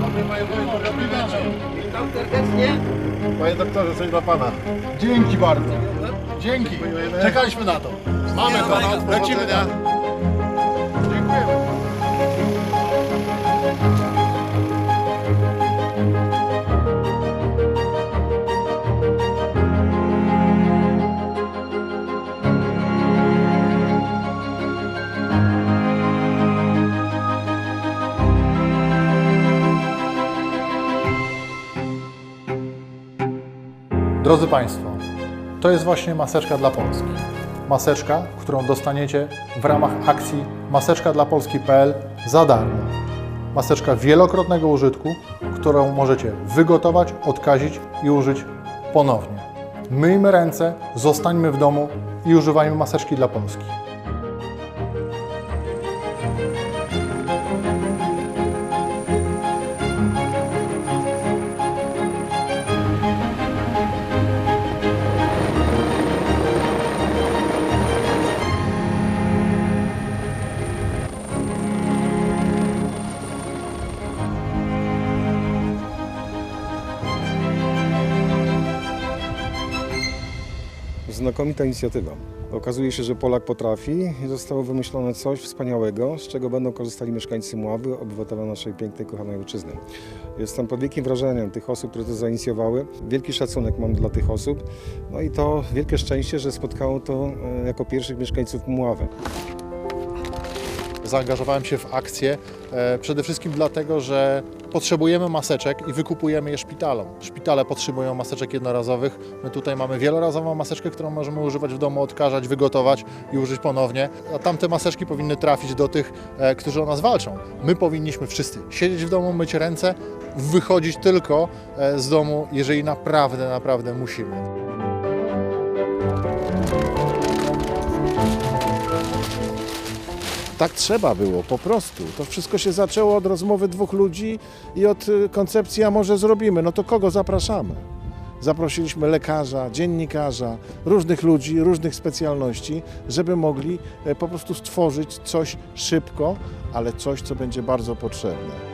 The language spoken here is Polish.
Dobry panie Wojtku, dobry wieczór. Witam serdecznie. Panie doktorze, coś dla pana. Dzięki bardzo. Dzięki. Czekaliśmy na to. Mamy to, lecimy. Dziękujemy. Drodzy Państwo, to jest właśnie maseczka dla Polski. Maseczka, którą dostaniecie w ramach akcji Maseczka dla Polski.pl za darmo. Maseczka wielokrotnego użytku, którą możecie wygotować, odkazić i użyć ponownie. Myjmy ręce, zostańmy w domu i używajmy maseczki dla Polski. Znakomita inicjatywa. Okazuje się, że Polak potrafi i zostało wymyślone coś wspaniałego, z czego będą korzystali mieszkańcy Mławy, obywatele naszej pięknej, kochanej ojczyzny. Jestem pod wielkim wrażeniem tych osób, które to zainicjowały. Wielki szacunek mam dla tych osób. No i to wielkie szczęście, że spotkało to e, jako pierwszych mieszkańców Mławy. Zaangażowałem się w akcję e, przede wszystkim dlatego, że potrzebujemy maseczek i wykupujemy je szpitalom. Szpitale potrzebują maseczek jednorazowych. My tutaj mamy wielorazową maseczkę, którą możemy używać w domu, odkażać, wygotować i użyć ponownie. A tamte maseczki powinny trafić do tych, e, którzy o nas walczą. My powinniśmy wszyscy siedzieć w domu, myć ręce, wychodzić tylko e, z domu, jeżeli naprawdę, naprawdę musimy. Tak trzeba było, po prostu. To wszystko się zaczęło od rozmowy dwóch ludzi i od y, koncepcji, a może zrobimy. No to kogo zapraszamy? Zaprosiliśmy lekarza, dziennikarza, różnych ludzi, różnych specjalności, żeby mogli e, po prostu stworzyć coś szybko, ale coś, co będzie bardzo potrzebne.